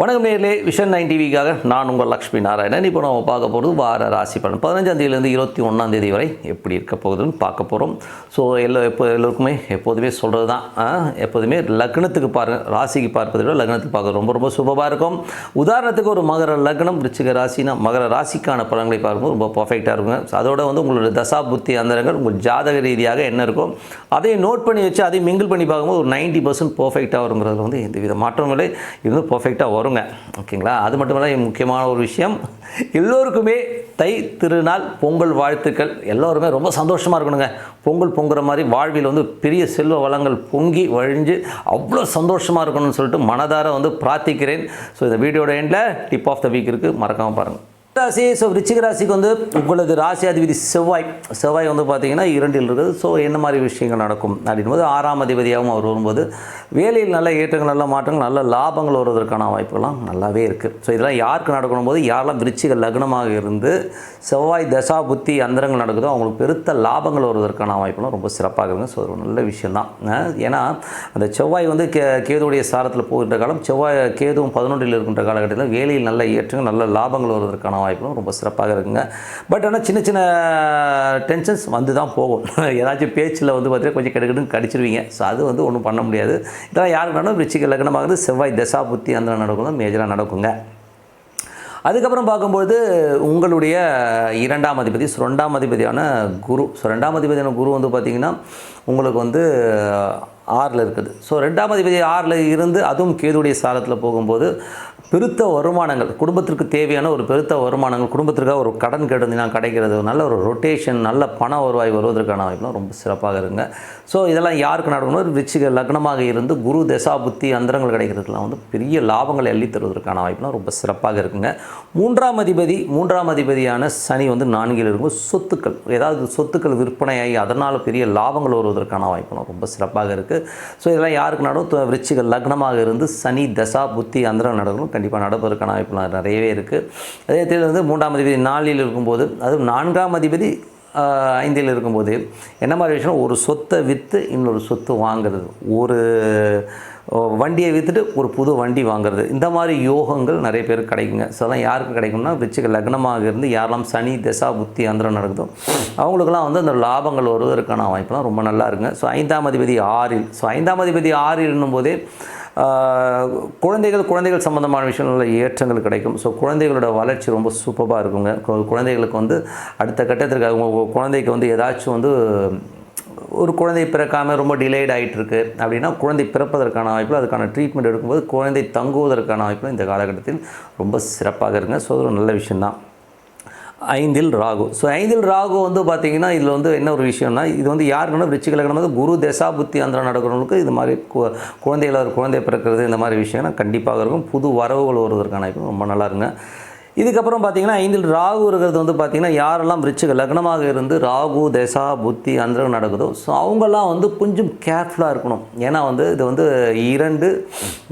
வணக்கம் நேர்களே vision nine டிவிக்காக நான் உங்கள் லக்ஷ்மி நாராயணன். இப்போ நம்ம பார்க்க போகிறது வார ராசி பலன். பதினஞ்சாம் தேதியிலேருந்து இருபத்தி ஒன்றாம் தேதி வரை எப்படி இருக்க போகுதுன்னு பார்க்க போகிறோம் ஸோ எல்லா எப்போ எல்லோருக்குமே எப்போதுமே சொல்கிறது தான் எப்போதுமே லக்னத்துக்கு பாருங்கள் ராசிக்கு பார்ப்பதை விட லக்னத்துக்கு பார்க்க ரொம்ப ரொம்ப சுபமாக இருக்கும். உதாரணத்துக்கு ஒரு மகர லக்னம் விருச்சிக ராசினா மகர ராசிக்கான பலன்களை பார்க்கும்போது ரொம்ப பர்ஃபெக்டாக இருக்குங்க அதோட வந்து உங்களோட தசா புத்தி அந்தரங்கள் உங்கள் ஜாதக ரீதியாக என்ன இருக்கோ அதையும் நோட் பண்ணி வச்சு அதையும் மிங்கிள் பண்ணி பார்க்கும்போது ஒரு நைன்ட்டி பர்சன்ட் பர்ஃபெக்டாக வருங்கிறதுல வந்து எந்த வித மாற்றங்களே இது இருந்து பர்ஃபெக்டாக வருங்க. ஓகேங்களா? அது மட்டும் முக்கியமான ஒரு விஷயம். எல்லோருக்குமே தை திருநாள் பொங்கல் வாழ்த்துக்கள். எல்லோருமே ரொம்ப சந்தோஷமாக இருக்கணுங்க. பொங்கல் பொங்குற மாதிரி வாழ்வில் வந்து பெரிய செல்வ வளங்கள் பொங்கி வழிஞ்சு அவ்வளோ சந்தோஷமாக இருக்கணும்னு சொல்லிட்டு மனதார வந்து பிரார்த்திக்கிறேன். ஸோ இந்த வீடியோட எண்டில் டிப் ஆஃப் த வீக் இருக்குது மறக்காமல் பாருங்கள் ராசி ஸோ ரிச்சிக ராசிக்கு வந்து உங்களது ராசி அதிபதி செவ்வாய். செவ்வாய் வந்து பார்த்தீங்கன்னா இரண்டில் இருக்குது. ஸோ என்ன மாதிரி விஷயங்கள் நடக்கும் அப்படின்போது ஆறாம் அதிபதியாகவும் அவர் வரும்போது வேலையில் நல்ல ஏற்றங்கள் நல்ல மாற்றங்கள் நல்ல லாபங்கள் வருவதற்கான வாய்ப்புகள்லாம் நல்லாவே இருக்குது ஸோ இதெல்லாம் யாருக்கு நடக்கணும் போது யாரெல்லாம் விருச்சிக லக்னமாக இருந்து செவ்வாய் தசா புத்தி அந்தரங்கள் நடக்குதோ அவங்களுக்கு பெருத்த லாபங்கள் வருவதற்கான வாய்ப்புலாம் ரொம்ப சிறப்பாக இருக்குங்க. ஸோ ஒரு நல்ல விஷயந்தான் ஏன்னா அந்த செவ்வாய் வந்து கே கேதுடைய சாரத்தில் போகின்ற காலம் செவ்வாய் கேதுவும் பதினொன்றில் இருக்கின்ற காலகட்டத்தில் வேலையில் நல்ல ஏற்றங்கள் நல்ல லாபங்கள் வருவதற்கான வாய்ப்புகளும் ரொம்ப சிறப்பாக இருக்குங்க. பட் ஆனால் சின்ன சின்ன டென்ஷன்ஸ் வந்து தான் போகும். ஏதாச்சும் பேச்சில் வந்து பார்த்தீங்கன்னா கொஞ்சம் கெடுக்கடுன்னு கடிச்சிருவீங்க. ஸோ அது வந்து ஒன்றும் பண்ண முடியாது. இதெல்லாம் யாருக்கு நடக்கும் ரிச்சிக லக்னமாகிறது செவ்வாய் தசா புத்தி அந்த நடக்கும் மேஜராக நடக்குங்க. அதுக்கப்புறம் பார்க்கும்பொழுது உங்களுடைய இரண்டாம் அதிபதி ஸோ ரெண்டாம் அதிபதியான குரு. ஸோ ரெண்டாம் அதிபதியான குரு வந்து பார்த்திங்கன்னா உங்களுக்கு வந்து ஆறில் இருக்குது. ஸோ ரெண்டாம் அதிபதி ஆறில் இருந்து அதுவும் கேதுடைய சாரத்தில் போகும்போது பெருத்த வருமானங்கள் குடும்பத்திற்கு தேவையான ஒரு பெருத்த வருமானங்கள் குடும்பத்திற்காக ஒரு கடன் கெடுந்தினா கிடைக்கிறது நல்ல ஒரு ரொட்டேஷன் நல்ல பண வருவாய் வருவதற்கான வாய்ப்புலாம் ரொம்ப சிறப்பாக இருக்குங்க. ஸோ இதெல்லாம் யாருக்கு நடக்கணும் ஒரு ரிச்சிக லக்னமாக இருந்து குரு தசா புத்தி அந்தரங்கள் கிடைக்கிறதுக்கெல்லாம் வந்து பெரிய லாபங்களை அள்ளி தருவதற்கான வாய்ப்புலாம் ரொம்ப சிறப்பாக இருக்குங்க. மூன்றாம் அதிபதி மூன்றாம் அதிபதியான சனி வந்து நான்கில் இருக்கும். சொத்துக்கள் ஏதாவது சொத்துக்கள் விற்பனையாகி அதனால் பெரிய லாபங்கள் வருவதற்கான வாய்ப்புலாம் ரொம்ப சிறப்பாக இருக்குது ஸோ இதெல்லாம் யாருக்கு நடக்கும்? விருச்சிக லக்னமாக இருந்து சனி தசா புத்தி அந்தரம் நடக்கணும். கண்டிப்பாக நடப்பதற்கான வாய்ப்புலாம் நிறையவே இருக்குது. அதே நேரத்தில் வந்து மூன்றாம் அதிபதி நாலில் இருக்கும்போது அதுவும் நான்காம் அதிபதி ஐந்தில் இருக்கும்போது என்ன மாதிரி விஷயம் ஒரு சொத்தை விற்று இன்னொரு சொத்து வாங்குறது. ஒரு வண்டியை விற்றுட்டு ஒரு புது வண்டி வாங்குறது. இந்த மாதிரி யோகங்கள் நிறைய பேர் கிடைக்குங்க. ஸோ அதெல்லாம் யாருக்கு கிடைக்கும்னா விச்சிக லக்னமாக இருந்து யாரெல்லாம் சனி தசா புத்தி அந்தரம் நடக்குதோ அவங்களுக்கெல்லாம் வந்து அந்த லாபங்கள் வருவதற்கான வாய்ப்புலாம் ரொம்ப நல்லா இருக்குங்க. ஸோ ஐந்தாம் அதிபதி ஆறில் ஸோ ஐந்தாம் அதிபதி ஆறில் போதே குழந்தைகள் குழந்தைகள் சம்மந்தமான விஷயங்களில் ஏற்றங்கள் கிடைக்கும். ஸோ குழந்தைகளோட வளர்ச்சி ரொம்ப சூப்பராக இருக்குங்க. குழந்தைகளுக்கு வந்து அடுத்த கட்டத்திற்கு அவங்க குழந்தைக்கு வந்து ஏதாச்சும் வந்து ஒரு குழந்தை பிறக்காமல் ரொம்ப டிலேட் ஆகிட்டு இருக்கு அப்படின்னா குழந்தை பிறப்பதற்கான வாய்ப்பில் அதுக்கான ட்ரீட்மெண்ட் எடுக்கும்போது குழந்தை தங்குவதற்கான வாய்ப்பு இந்த காலகட்டத்தில் ரொம்ப சிறப்பாக இருங்க ஸோ அது ஒரு நல்ல விஷயந்தான் ஐந்தில் ராகு. ஸோ ஐந்தில் ராகு வந்து பார்த்திங்கன்னா இதில் வந்து என்ன ஒரு விஷயம்னா இது வந்து யாருக்குன்னா விருச்சிக வந்து குரு தசா புத்தி அந்த நடக்கிறவங்களுக்கு இது மாதிரி கு- குழந்தைகள் ஒரு குழந்தை பிறக்கிறது இந்த மாதிரி விஷயம்னா கண்டிப்பாக இருக்கும். புது வரவுகள் வருவதற்கான ரொம்ப நல்லா இருங்க இதுக்கப்புறம் பார்த்தீங்கன்னா ஐந்தில் ராகு இருக்கிறது வந்து பார்த்திங்கன்னா யாரெல்லாம் விருச்சிக லக்னமாக இருந்து ராகு தசா புத்தி அந்தரம் நடக்குதோ ஸோ அவங்கெல்லாம் வந்து கொஞ்சம் கேர்ஃபுல்லாக இருக்கணும். ஏன்னா வந்து இது வந்து இரண்டு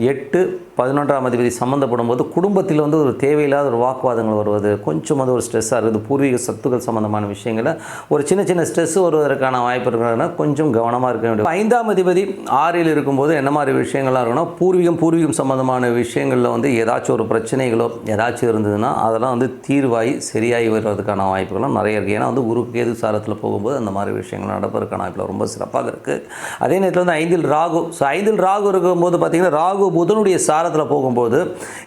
எட்டு பதினொன்றாம் அதிபதி சம்மந்தப்படும் போது குடும்பத்தில் வந்து ஒரு தேவையில்லாத ஒரு வாக்குவாதங்கள் வருவது கொஞ்சம் வந்து ஒரு ஸ்ட்ரெஸ்ஸாக இருக்குது. பூர்வீக சொத்துக்கள் சம்மந்தமான விஷயங்களை ஒரு சின்ன சின்ன ஸ்ட்ரெஸ் வருவதற்கான வாய்ப்பு இருக்கிறதுனா கொஞ்சம் கவனமாக இருக்க வேண்டும் ஐந்தாம் அதிபதி ஆறில் இருக்கும்போது என்ன மாதிரி விஷயங்கள்லாம் இருக்குன்னா பூர்வீகம் பூர்வீகம் சம்மந்தமான விஷயங்களில் வந்து ஏதாச்சும் ஒரு பிரச்சனைகளோ ஏதாச்சும் இருந்ததுன்னா அதெல்லாம் வந்து தீர்வாகி சரியாகி வருவதற்கான வாய்ப்புகளும் நிறைய இருக்குது ஏன்னா வந்து குரு கேது சாரத்தில் போகும்போது அந்த மாதிரி விஷயங்கள் நடப்பதற்கான வாய்ப்பில் ரொம்ப சிறப்பாக இருக்குது அதே நேரத்தில் வந்து ஐந்தில் ராகு. ஸோ ஐந்தில் ராகு இருக்கும்போது பார்த்தீங்கன்னா ராகு புதனுடைய சாரத்தில் போகும்போது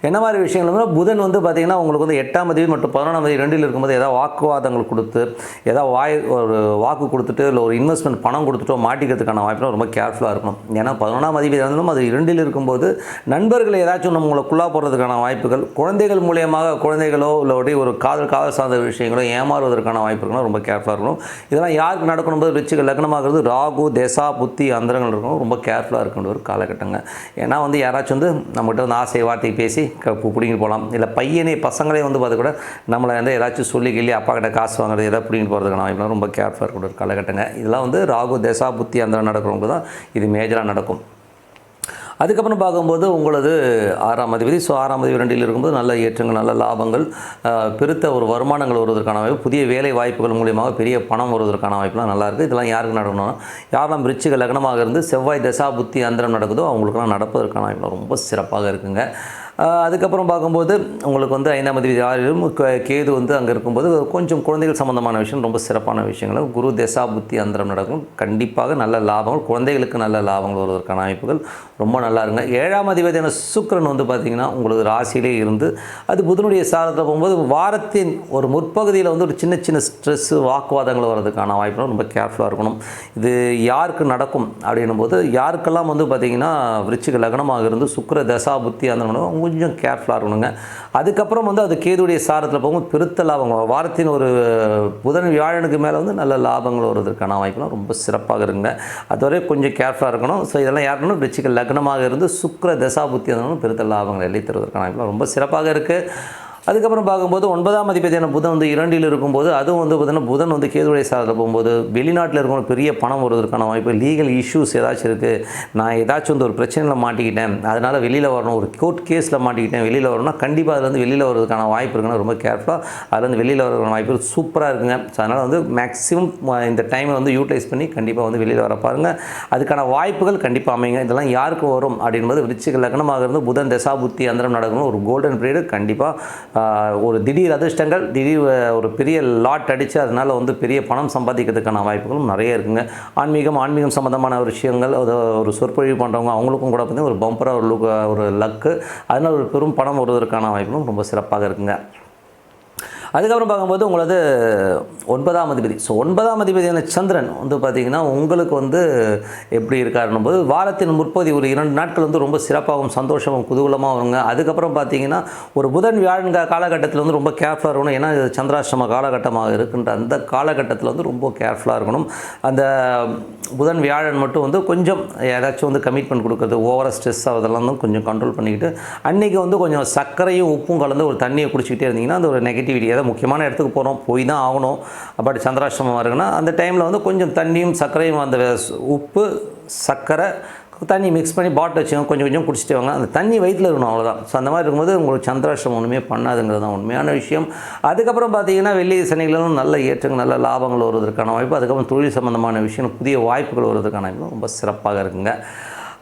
என்ன மாதிரி விஷயங்கள் புதன் வந்து பார்த்தீங்கன்னா உங்களுக்கு வந்து எட்டாம் தேதி மற்றும் பதினொன்றாம் தேதி ரெண்டில் இருக்கும்போது ஏதாவது வாக்குவாதங்கள் கொடுத்து ஏதாவது வாய் ஒரு வாக்கு கொடுத்துட்டு இல்லை ஒரு இன்வெஸ்ட்மெண்ட் பணம் கொடுத்துட்டோ மாட்டிக்கிறதுக்கான வாய்ப்புலாம் ரொம்ப கேர்ஃபுல்லாக இருக்கணும். ஏன்னா பதினொன்றாம் அதிபதி இருந்தாலும் அது இரண்டில் இருக்கும்போது நண்பர்கள் ஏதாச்சும் நம்மளுக்குள்ளா போகிறதுக்கான வாய்ப்புகள் குழந்தைகள் மூலியமாக குழந்தைகளோ இல்லை ஒரு காதல் காதல் சார்ந்த விஷயங்களோ ஏமாறுவதற்கான வாய்ப்புகளும் ரொம்ப கேர்ஃபுல்லாக இருக்கணும். இதெல்லாம் யாருக்கு நடக்கணும்போது ரிச்சுக்கு லக்னமாகிறது ராகு தேசா புத்தி அந்தரங்கள் இருக்கணும். ரொம்ப கேர்ஃபுல்லாக இருக்கின்ற ஒரு காலகட்டங்க. ஏன்னா வந்து யாராச்சும் வந்து நம்ம நம்மகிட்ட வந்து ஆசை வார்த்தை பேசி க பிடிங்கிட்டு போகலாம். இல்லை பையனே பசங்களே வந்து பார்த்து கூட நம்மளை வந்து ஏதாச்சும் சொல்லி கிள்ளி அப்பா கிட்ட காசு வாங்குறது ஏதாவது பிடிங்கிட்டு போகிறதுக்கான வாய்ப்புலாம் ரொம்ப கேர்ஃபுல்லாக இருக்கக்கூடிய ஒரு காலகட்டங்க. இதெல்லாம் வந்து ராகு தசா புத்தி அந்த நடக்கிறவங்க தான் இது மேஜராக நடக்கும். அதுக்கப்புறம் பார்க்கும்போது உங்களது ஆறாம் அதிபதி. ஸோ ஆறாம் அதிபதி ரெண்டில் இருக்கும்போது நல்ல ஏற்றங்கள் நல்ல லாபங்கள் பெருத்த ஒரு வருமானங்கள் வருவதற்கான வாய்ப்பு புதிய வேலை வாய்ப்புகள் மூலியமாக பெரிய பணம் வருவதற்கான வாய்ப்புலாம் நல்லாயிருக்கு இதெல்லாம் யாருக்கு நடக்கணும்னா யாரெல்லாம் விருச்சிக லக்னமாக இருந்து செவ்வாய் தசா புத்தி அந்தரம் நடக்குதோ அவங்களுக்கெல்லாம் நடப்பதற்கான வாய்ப்புலாம் ரொம்ப சிறப்பாக இருக்குங்க. அதுக்கப்புறம் பார்க்கும்போது உங்களுக்கு வந்து ஐந்தாம் தேதி ஆறிலும் கேது வந்து அங்கே இருக்கும்போது கொஞ்சம் குழந்தைகள் சம்மந்தமான விஷயம் ரொம்ப சிறப்பான விஷயங்கள். குரு தசா புத்தி அந்தரம் நடக்கும். கண்டிப்பாக நல்ல லாபங்கள் குழந்தைகளுக்கு நல்ல லாபங்கள் வருவதற்கான வாய்ப்புகள் ரொம்ப நல்லா இருங்க ஏழாம் அதிபதியான சுக்கரன் வந்து பார்த்திங்கன்னா உங்களுக்கு ராசியிலே இருந்து அது புதனுடைய சாரத்தில் போகும்போது வாரத்தின் ஒரு முற்பகுதியில் வந்து ஒரு சின்ன சின்ன ஸ்ட்ரெஸ்ஸு வாக்குவாதங்கள் வர்றதுக்கான வாய்ப்புகள் ரொம்ப கேர்ஃபுல்லாக இருக்கணும். இது யாருக்கு நடக்கும் அப்படின்னும் போது யாருக்கெல்லாம் வந்து பார்த்திங்கன்னா விருச்சிக லக்னமாக இருந்து சுக்கர தசா புத்தி அந்த கொஞ்சம் கேர்ஃபுல்லாக இருக்கணுங்க. அதுக்கப்புறம் வந்து அது கேதுடைய சாரத்தில் போகும்போது பெருத்த லாபம். வாரத்தின் ஒரு புதன் வியாழனுக்கு மேலே வந்து நல்ல லாபங்கள் வருவதற்கான வாய்ப்புலாம் ரொம்ப சிறப்பாக இருக்குங்க. அதுவரை கொஞ்சம் கேர்ஃபுல்லாக இருக்கணும். ஸோ இதெல்லாம் யாருக்கணும் ரிச்சிக்கு லக்னமாக இருந்து சுக்கிர தசாபுத்தி பெருத்த லாபங்கள் எள்ளி தருவதற்கான வாய்ப்புலாம் ரொம்ப சிறப்பாக இருக்குது அதுக்கப்புறம் பார்க்கும்போது ஒன்பதாம் அதிபதியான புதன் வந்து இரண்டில் இருக்கும்போது அதுவும் வந்து பார்த்தீங்கன்னா புதன் வந்து கேதுடைய சாதத்தில் போகும்போது வெளிநாட்டில் இருக்கிற பெரிய பணம் வருவதற்கான வாய்ப்பு லீகல் இஷ்யூஸ் ஏதாச்சும் இருக்குது நான் ஏதாச்சும் வந்து ஒரு பிரச்சனையில் மாட்டிக்கிட்டேன். அதனால் வெளியில் வரணும் ஒரு கோர்ட் கேஸில் மாட்டிக்கிட்டேன். வெளியில் வரணும்னா கண்டிப்பாக அதுலேருந்து வெளியில் வரதுக்கான வாய்ப்பு இருக்குன்னா ரொம்ப கேர்ஃபுல்லாக அதுலேருந்து வெளியில் வரதுக்கான வாய்ப்பு சூப்பராக இருக்குங்க. ஸோ அதனால் வந்து மேக்ஸிமம் இந்த டைமை வந்து யூட்டிலைஸ் பண்ணி கண்டிப்பாக வந்து வெளியில் வர பாருங்கள் அதுக்கான வாய்ப்புகள் கண்டிப்பாக அமைங்க இதெல்லாம் யாருக்கு வரும் அப்படின்பது விருச்சிக லக்னமாக இருந்து புதன் தசா புத்தி அந்தரம் நடக்கணும் ஒரு கோல்டன் பீரியடு கண்டிப்பாக ஒரு திடீர் அதிர்ஷ்டங்கள் திடீர் ஒரு பெரிய லாட் அடித்து அதனால் வந்து பெரிய பணம் சம்பாதிக்கிறதுக்கான வாய்ப்புகளும் நிறைய இருக்குங்க. ஆன்மீகம் ஆன்மீகம் சம்மந்தமான விஷயங்கள் அது ஒரு சொற்பொழிவு பண்ணுறவங்க அவங்களுக்கும் கூட பார்த்திங்கன்னா ஒரு பம்பராக ஒரு லுக் ஒரு லக்கு அதனால் ஒரு பெரும் பணம் வருவதற்கான வாய்ப்புகளும் ரொம்ப சிறப்பாக இருக்குங்க. அதுக்கப்புறம் பார்க்கும்போது உங்களது ஒன்பதாம் அதிபதி. ஸோ ஒன்பதாம் அதிபதியான சந்திரன் வந்து பார்த்திங்கன்னா உங்களுக்கு வந்து எப்படி இருக்காருன்னும் போது வாரத்தின் முற்பகுதி ஒரு இரண்டு நாட்கள் வந்து ரொம்ப சிறப்பாகவும் சந்தோஷமும் குதூகலமாக வருங்க அதுக்கப்புறம் பார்த்தீங்கன்னா ஒரு புதன் வியாழன் காலகட்டத்தில் வந்து ரொம்ப கேர்ஃபுல்லாக இருக்கணும். ஏன்னா இது சந்திராஷ்டம காலகட்டமாக இருக்கின்ற அந்த காலகட்டத்தில் வந்து ரொம்ப கேர்ஃபுல்லாக இருக்கணும். அந்த புதன் வியாழன் மட்டும் வந்து கொஞ்சம் ஏதாச்சும் வந்து கமிட்மெண்ட் கொடுக்குறது ஓவராக ஸ்ட்ரெஸ் ஆகுதெல்லாம் வந்து கொஞ்சம் கண்ட்ரோல் பண்ணிக்கிட்டு அன்றைக்கி வந்து கொஞ்சம் சர்க்கரையும் உப்பும் கலந்து ஒரு தண்ணியை குடிச்சிக்கிட்டே இருந்தீங்கன்னா அந்த ஒரு நெகட்டிவிட்டி ஏதோ முக்கியமான இடத்துக்கு போகிறோம் போய் தான் ஆகணும். பட் சந்திராஷ்டமமாக இருக்குன்னா அந்த டைமில் வந்து கொஞ்சம் தண்ணியும் சர்க்கரையும் அந்த உப்பு சர்க்கரை தண்ணி மிக்ஸ் பண்ணி பாட்டில் வச்சுக்கோங்க. கொஞ்சம் கொஞ்சம் குடிச்சிட்டு வாங்க. அந்த தண்ணி வயிற்றில் இருக்கணும் அவ்வளோதான் ஸோ அந்த மாதிரி இருக்கும்போது உங்களுக்கு சந்திராஷ்டம் ஒன்றுமே பண்ணாதுங்கிறது தான் உண்மையான விஷயம். அதுக்கப்புறம் பார்த்தீங்கன்னா வெள்ளி சனிகளும் நல்ல ஏற்றங்கள் நல்ல லாபங்கள் வருவதற்கான வாய்ப்பு. அதுக்கப்புறம் தொழில் சம்பந்தமான விஷயம் புதிய வாய்ப்புகள் வருவதற்கான வாய்ப்பு ரொம்ப சிறப்பாக இருக்குங்க.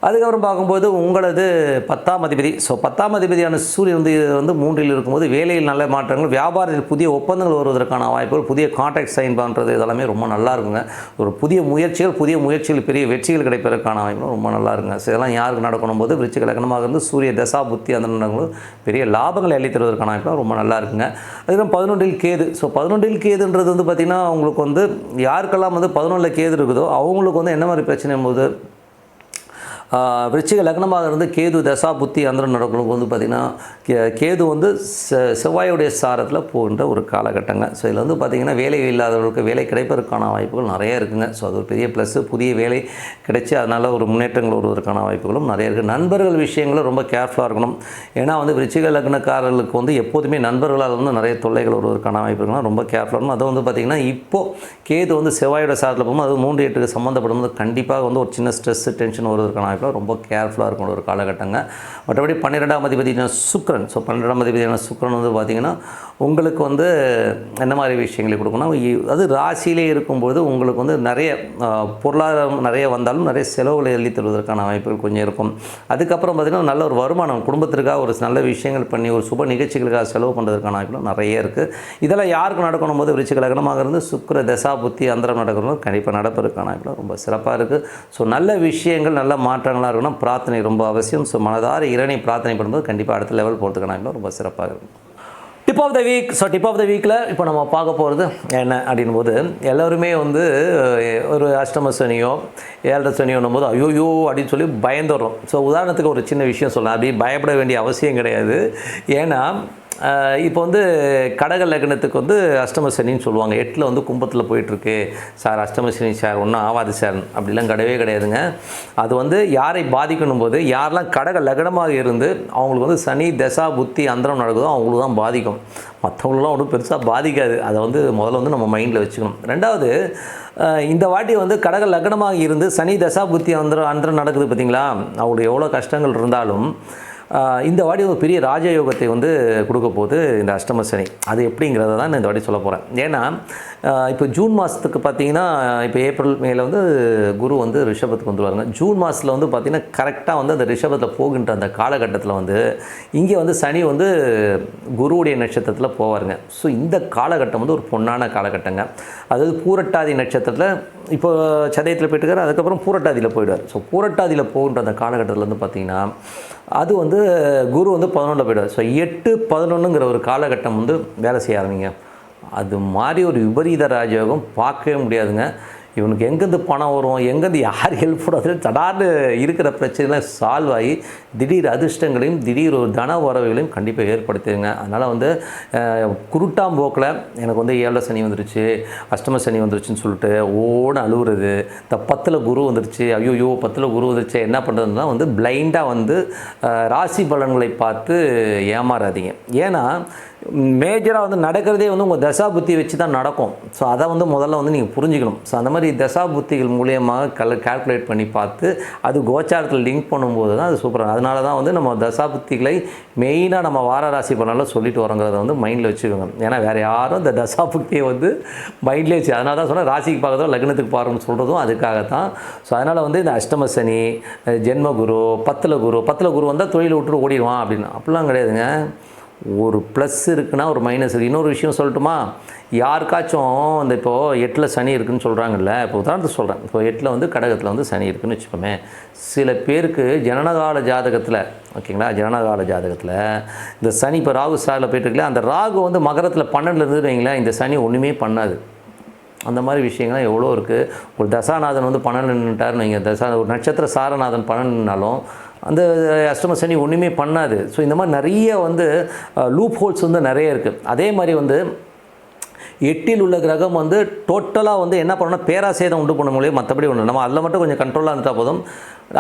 அதுக்கப்புறம் பார்க்கும்போது உங்களது பத்தாம் அதிபதி. ஸோ பத்தாம் அதிபதியான சூரியன் வந்து இது வந்து மூன்றில் இருக்கும்போது வேலையில் நல்ல மாற்றங்கள் வியாபாரத்தில் புதிய ஒப்பந்தங்கள் வருவதற்கான வாய்ப்புகள் புதிய கான்ட்ராக்ட் சைன் பண்ணுறது இதெல்லாமே ரொம்ப நல்லா இருக்குங்க. ஒரு புதிய முயற்சிகள் புதிய முயற்சிகள் பெரிய வெற்றிகள் கிடைப்பதற்கான வாய்ப்புகள் ரொம்ப நல்லா இருக்குங்க. ஸோ இதெல்லாம் யாருக்கு நடக்கணும் போது விருச்சிக லக்னமாக இருந்து சூரிய தசா புத்தி அந்த நடனங்களும் பெரிய லாபங்களை அள்ளி தருவதற்கான வாய்ப்புகள் ரொம்ப நல்லா இருக்குங்க. அதுக்கப்புறம் பதினொன்றில் கேது. ஸோ பதினொன்றில் கேதுன்றது வந்து பார்த்திங்கன்னா உங்களுக்கு வந்து யாருக்கெல்லாம் வந்து பதினொன்றில் கேது இருக்குதோ அவங்களுக்கு வந்து என்ன மாதிரி பிரச்சனை போது விருச்சிக லக்னமாக இருந்து கேது தசா புத்தி அந்தரம் நடக்கிறவங்க வந்து பார்த்திங்கன்னா கே- கேது வந்து செ செவ்வாயுடைய சாரத்தில் போகின்ற ஒரு காலகட்டங்க. ஸோ இதில் வந்து பார்த்திங்கன்னா வேலை இல்லாதவர்களுக்கு வேலை கிடைப்பதற்கான வாய்ப்புகள் நிறைய இருக்குங்க. ஸோ அது ஒரு பெரிய ப்ளஸ்ஸு புதிய வேலை கிடைச்சி அதனால் ஒரு முன்னேற்றங்கள் வருவதற்கான வாய்ப்புகளும் நிறைய இருக்குது நண்பர்கள் விஷயங்களும் ரொம்ப கேர்ஃபுல்லாக இருக்கணும். ஏன்னா வந்து விருச்சிக லக்னக்காரர்களுக்கு வந்து எப்போதுமே நண்பர்களால் வந்து நிறைய தொல்லைகள் வருவதற்கான வாய்ப்புகள்லாம் ரொம்ப கேர்ஃபுல்லாக இருக்கணும். அது வந்து பார்த்திங்கன்னா இப்போது கேது வந்து செவ்வாயோட சாரத்தில் போகும்போது அது மூன்று எட்டுக்கு சம்மந்தப்படும் போது கண்டிப்பாக வந்து ஒரு சின்ன ஸ்ட்ரெஸ்ஸு டென்ஷன் வருவதற்கான வாய்ப்பு ரொம்ப கேர்ஃபுல்லாக இருக்கணும் ஒரு காலகட்டங்க. மற்றபடி பன்னிரெண்டாம் அதிபதியான சுக்ரன் ஸோ பன்னிரெண்டாம் அதிபதியான சுக்ரன் வந்து பார்த்திங்கன்னா உங்களுக்கு வந்து என்ன மாதிரி விஷயங்களை கொடுக்கணும்? இ- அது ராசியிலே இருக்கும்போது உங்களுக்கு வந்து நிறைய பொருளாதாரம் நிறைய வந்தாலும் நிறைய செலவுகளை எழுதி தருவதற்கான வாய்ப்புகள் கொஞ்சம் இருக்கும். அதுக்கப்புறம் பார்த்திங்கன்னா நல்ல ஒரு வருமானம் குடும்பத்திற்காக ஒரு நல்ல விஷயங்கள் பண்ணி ஒரு சுப நிகழ்ச்சிகளுக்காக செலவு பண்ணுறதுக்கான வாய்ப்புகள் நிறைய இருக்குது இதெல்லாம் யாருக்கு நடக்கணும்? போது விருச்சிக லக்னமாக இருந்து சுக்கர தசா புத்தி அந்தரம் நடக்கணும் கண்டிப்பாக நடப்பதற்கான வாய்ப்புகள் ரொம்ப சிறப்பாக இருக்குது ஸோ நல்ல விஷயங்கள் நல்ல மாற்றங்களாக இருக்கணும். பிரார்த்தனை ரொம்ப அவசியம். ஸோ மனதார இறைவனை பிரார்த்தனை பண்ணும்போது கண்டிப்பாக அடுத்த லெவல் போகிறதுக்கான ரொம்ப சிறப்பாக இருக்கும். Tip of the week so tip of the வீக்கில் இப்போ நம்ம பார்க்க போகிறது என்ன அப்படின் போது எல்லோருமே வந்து ஒரு அஷ்டம சனியோ ஏழரை சனியோன்னும் போது ஐயோயோ அப்படின்னு சொல்லி பயந்துடுறோம். ஸோ உதாரணத்துக்கு ஒரு சின்ன விஷயம் சொல்லலாம். அப்படி பயப்பட வேண்டிய அவசியம் கிடையாது. ஏன்னா இப்போ வந்து கடக லக்னத்துக்கு வந்து அஷ்டம சனின்னு சொல்லுவாங்க. எட்டில் வந்து கும்பத்தில் போயிட்டுருக்கு. சார் அஷ்டம சனி சார் ஒன்றும் ஆவாது சார். அப்படிலாம் கிடையவே கிடையாதுங்க. அது வந்து யாரை பாதிக்கணும் போது யாரெல்லாம் கடக லக்னமாக இருந்து அவங்களுக்கு வந்து சனி தசா புத்தி அந்தரம் நடக்குதோ அவங்களுக்கு தான் பாதிக்கும். மற்றவங்களும் ஒன்றும் பெருசாக பாதிக்காது. அதை வந்து முதல்ல வந்து நம்ம மைண்டில் வச்சுக்கணும். ரெண்டாவது இந்த வாட்டி வந்து கடக லக்னமாக இருந்து சனி தசா புத்தி அந்தரம் அந்தரம் நடக்குது பார்த்தீங்களா? அவங்களுக்கு எவ்வளோ கஷ்டங்கள் இருந்தாலும் இந்த வாடி ஒரு பெரிய ராஜயோகத்தை வந்து கொடுக்க போகுது இந்த அஷ்டம சனி. அது எப்படிங்கிறத தான் நான் இந்த வாடி சொல்ல போகிறேன் ஏன்னா இப்போ ஜூன் மாதத்துக்கு பார்த்தீங்கன்னா இப்போ ஏப்ரல் மேல வந்து குரு வந்து ரிஷபத்துக்கு வந்துருவாருங்க. ஜூன் மாதத்தில் வந்து பார்த்திங்கன்னா கரெக்டாக வந்து அந்த ரிஷபத்தில் போகின்ற அந்த காலகட்டத்தில் வந்து இங்கே வந்து சனி வந்து குருவுடைய நட்சத்திரத்தில் போவாருங்க. ஸோ இந்த காலகட்டம் வந்து ஒரு பொன்னான காலகட்டங்க. அதாவது பூரட்டாதி நட்சத்திரத்தில் இப்போ சதயத்தில் போயிட்டுருக்காரு அதுக்கப்புறம் பூரட்டாதியில் போயிடுவார். ஸோ பூரட்டாதியில் போகின்ற அந்த காலகட்டத்தில் வந்து பார்த்திங்கன்னா அது வந்து குரு வந்து பதினொன்றில் போயிடுவார். ஸோ எட்டு பதினொன்றுங்கிற ஒரு காலகட்டம் வந்து வேலை செய்ய ஆரம்பிங்க. அது மாதிரி ஒரு விபரீத ராஜயோகம் பார்க்கவே முடியாதுங்க. இவனுக்கு எங்கேருந்து பணம் வரும் எங்கேருந்து யார் ஹெல்ப் பண்ணாது தடார்னு இருக்கிற பிரச்சனைலாம் சால்வ் ஆகி திடீர் அதிர்ஷ்டங்களையும் திடீர் ஒரு தன உறவுகளையும் கண்டிப்பாக ஏற்படுத்துங்க அதனால் வந்து குருட்டாம் குருட்டாம்போக்கில் எனக்கு வந்து ஏழரை சனி வந்துருச்சு அஷ்டம சனி வந்துருச்சுன்னு சொல்லிட்டு ஓட அழுகுறது இந்த பத்தில் குரு வந்துருச்சு ஐயோ பத்தில் குரு வந்துருச்சு என்ன பண்ணுறதுனா வந்து பிளைண்டாக வந்து ராசி பலன்களை பார்த்து ஏமாறாதீங்க. ஏன்னா மேஜராக வந்து நடக்கிறதே வந்து உங்கள் தசா புத்தி வச்சு தான் நடக்கும். ஸோ அதை வந்து முதல்ல வந்து நீங்கள் புரிஞ்சுக்கணும். ஸோ அந்த மாதிரி தசா புத்திகள் மூலியமாக கல் கால்குலேட் பண்ணி பார்த்து அது கோச்சாரத்தில் லிங்க் பண்ணும்போது தான் அது சூப்பராக அதனால தான் வந்து நம்ம தசா புத்திகளை மெயினாக நம்ம வார ராசி பண்ணாலும் சொல்லிட்டு வரோங்கிறத வந்து மைண்டில் வச்சுக்கோங்க. ஏன்னா வேறு யாரும் இந்த தசா புத்தியை வந்து மைண்ட்லேயே வச்சு அதனால தான் சொன்னேன் ராசிக்கு பார்க்குறதும் லக்னத்துக்கு பார்க்கணும்னு சொல்கிறதும் அதுக்காக தான் ஸோ அதனால் வந்து இந்த அஷ்டம சனி அஹ் ஜென்ம குரு பத்தில் குரு பத்தில் குரு வந்தால் தொழில் விட்டு ஓடிடுவான் அப்படின்னு. அப்படிலாம் கிடையாதுங்க. ஒரு ப்ளஸ் இருக்குன்னா ஒரு மைனஸ் இருக்குது இன்னொரு விஷயம் சொல்லட்டுமா? யாருக்காச்சும் இந்த இப்போது எட்டில் சனி இருக்குன்னு சொல்கிறாங்கல்ல இப்போ உதாரணத்துக்கு சொல்கிறேன் இப்போ எட்டில் வந்து கடகத்தில் வந்து சனி இருக்குன்னு வச்சுக்கோமே. சில பேருக்கு ஜனனகால ஜாதகத்தில் ஓகேங்களா? ஜனனகால ஜாதகத்தில் இந்த சனி இப்போ ராகு சாரில் போயிட்டு அந்த ராகு வந்து மகரத்தில் பன்னெண்டில் இருந்து வைங்களேன் இந்த சனி ஒன்றுமே பண்ணாது. அந்த மாதிரி விஷயங்கள்லாம் எவ்வளோ இருக்குது ஒரு தசாநாதன் வந்து பன்னெண்டு நின்றுட்டாருன்னு வைங்க. தசா ஒரு நட்சத்திர சாரநாதன் பன்னெண்டுனாலும் அந்த அஷ்டம சனி ஒன்றுமே பண்ணாது. ஸோ இந்த மாதிரி நிறைய வந்து லூப் ஹோல்ஸ் வந்து நிறைய இருக்குது அதே மாதிரி வந்து எட்டில் உள்ள கிரகம் வந்து டோட்டலாக வந்து என்ன பண்ணணும்னா பேராசேதம் உண்டு பண்ண முடியும் மற்றபடி ஒன்று நம்ம அதில் மட்டும் கொஞ்சம் கண்ட்ரோலாக இருந்தால் போதும்.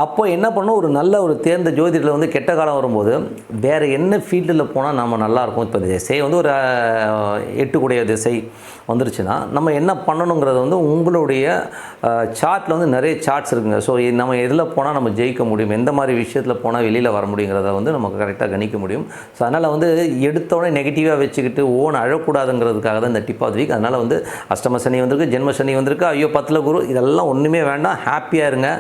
அப்போ என்ன பண்ணணும் ஒரு நல்ல ஒரு தேர்ந்த ஜோதிடத்தில் வந்து கெட்ட காலம் வரும்போது வேறு என்ன ஃபீல்டில் போனால் நம்ம நல்லாயிருக்கும் இப்போ திசை வந்து ஒரு எட்டுக்குடைய திசை வந்துருச்சுன்னா நம்ம என்ன பண்ணணுங்கிறது வந்து உங்களுடைய சார்ட்டில் வந்து நிறைய சார்ட்ஸ் இருக்குங்க. ஸோ நம்ம எதில் போனால் நம்ம ஜெயிக்க முடியும்? எந்த மாதிரி விஷயத்தில் போனால் வெளியில் வர முடியுங்கிறத வந்து நமக்கு கரெக்டாக கணிக்க முடியும். ஸோ அதனால் வந்து எடுத்தோடனே நெகட்டிவாக வச்சுக்கிட்டு ஓன் அழக்கூடாதுங்கிறதுக்காக தான் இந்த டிப் ஆஃப் வீக் அதனால் வந்து அஷ்டம சனி வந்திருக்கு ஜென்ம சனி வந்திருக்கு ஐயோ பத்தில் குரு இதெல்லாம் ஒன்றுமே வேண்டாம். ஹாப்பியாக இருங்க.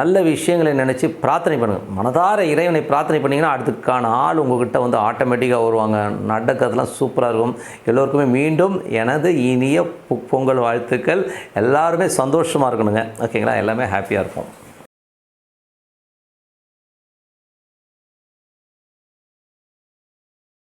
நல்ல நல்ல விஷயங்களை நினச்சி பிரார்த்தனை பண்ணுங்கள் மனதார இறைவனை பிரார்த்தனை பண்ணிங்கன்னா அதுக்கான ஆள் உங்கள்கிட்ட வந்து ஆட்டோமேட்டிக்காக வருவாங்க. நடக்கிறதுலாம் சூப்பராக இருக்கும். எல்லோருக்குமே மீண்டும் எனது இனிய பொங்கல் வாழ்த்துக்கள். எல்லாருமே சந்தோஷமாக இருக்கணுங்க. ஓகேங்களா? எல்லாமே ஹாப்பியாக இருக்கும்.